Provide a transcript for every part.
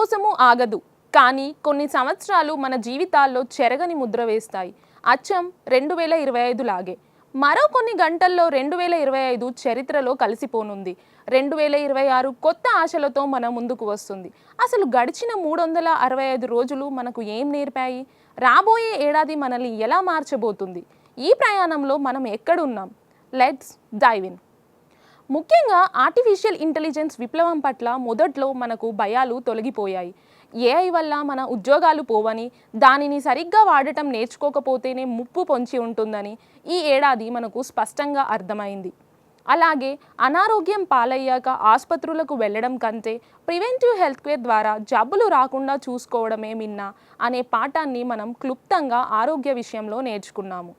కోసము ఆగదు. కానీ కొన్ని సంవత్సరాలు మన జీవితాల్లో చెరగని ముద్ర వేస్తాయి. అచ్చం రెండు వేల ఇరవై ఐదు లాగే. మరో కొన్ని గంటల్లో రెండు వేల ఇరవై ఐదు చరిత్రలో కలిసిపోనుంది. రెండు వేల ఇరవై ఆరు కొత్త ఆశలతో మన ముందుకు వస్తుంది. అసలు గడిచిన మూడు వందల అరవై ఐదు రోజులు మనకు ఏం నేర్పాయి? రాబోయే ఏడాది మనల్ని ఎలా మార్చబోతుంది? ఈ ప్రయాణంలో మనం ఎక్కడున్నాం? Let's dive in. ముఖ్యంగా ఆర్టిఫిషియల్ ఇంటెలిజెన్స్ విప్లవం పట్ల మొదట్లో మనకు భయాలు తొలగిపోయాయి. ఏఐ వల్ల మన ఉద్యోగాలు పోవని దానిని సరిగ్గా వాడటం నేర్చుకోకపోతేనే ముప్పు పొంచి ఉంటుందని ఈ ఏడాది మనకు స్పష్టంగా అర్థమైంది. అలాగే అనారోగ్యం పాలయ్యాక ఆసుపత్రులకు వెళ్ళడం కంటే ప్రివెంటివ్ హెల్త్ కేర్ ద్వారా జబ్బులు రాకుండా చూసుకోవడమే మిన్న అనే పాఠాన్ని మనం క్లుప్తంగా ఆరోగ్య విషయంలో నేర్చుకున్నాము.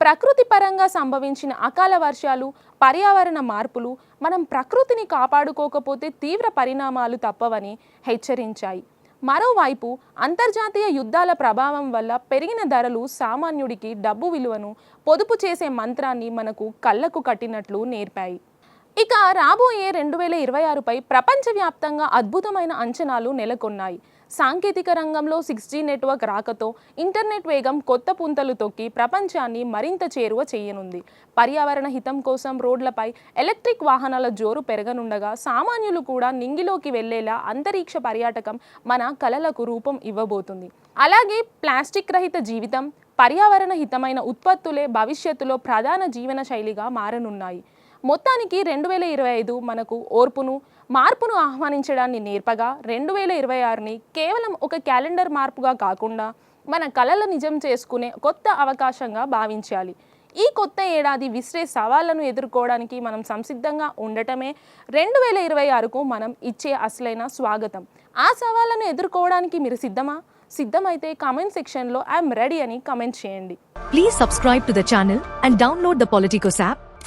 ప్రకృతి పరంగా సంభవించిన అకాల వర్షాలు పర్యావరణ మార్పులు మనం ప్రకృతిని కాపాడుకోకపోతే తీవ్ర పరిణామాలు తప్పవని హెచ్చరించాయి. మరోవైపు అంతర్జాతీయ యుద్ధాల ప్రభావం వల్ల పెరిగిన ధరలు సామాన్యుడికి డబ్బు విలువను పొదుపు చేసే మంత్రాన్ని మనకు కళ్ళకు కట్టినట్లు నేర్పాయి. ఇక రాబోయే రెండు వేల ఇరవై ఆరుపై ప్రపంచవ్యాప్తంగా అద్భుతమైన అంచనాలు నెలకొన్నాయి. సాంకేతిక రంగంలో సిక్స్ జీ నెట్వర్క్ రాకతో ఇంటర్నెట్ వేగం కొత్త పుంతలు తొక్కి ప్రపంచాన్ని మరింత చేరువ చేయనుంది. పర్యావరణ హితం కోసం రోడ్లపై ఎలక్ట్రిక్ వాహనాల జోరు పెరగనుండగా సామాన్యులు కూడా నింగిలోకి వెళ్ళేలా అంతరిక్ష పర్యాటకం మన కలలకు రూపం ఇవ్వబోతుంది. అలాగే ప్లాస్టిక్ రహిత జీవితం పర్యావరణ హితమైన ఉత్పత్తులే భవిష్యత్తులో ప్రధాన జీవన శైలిగా మారనున్నాయి. మొత్తానికి రెండు వేల ఇరవై ఐదు మనకు ఓర్పును మార్పును ఆహ్వానించడాన్ని నేర్పగా రెండు వేల ఇరవై ఆరుని కేవలం ఒక క్యాలెండర్ మార్పుగా కాకుండా మన కళల నిజం చేసుకునే కొత్త అవకాశంగా భావించాలి. ఈ కొత్త ఏడాది విసిరే సవాళ్ళను ఎదుర్కోవడానికి మనం సంసిద్ధంగా ఉండటమే రెండు వేల ఇరవై ఆరుకు మనం ఇచ్చే అసలైన స్వాగతం. ఆ సవాళ్ళను ఎదుర్కోవడానికి మీరు సిద్ధమా? సిద్ధమైతే కామెంట్ సెక్షన్లో ఐఎమ్ రెడీ అని కామెంట్ చేయండి. Please subscribe to the channel and download the Politicos app.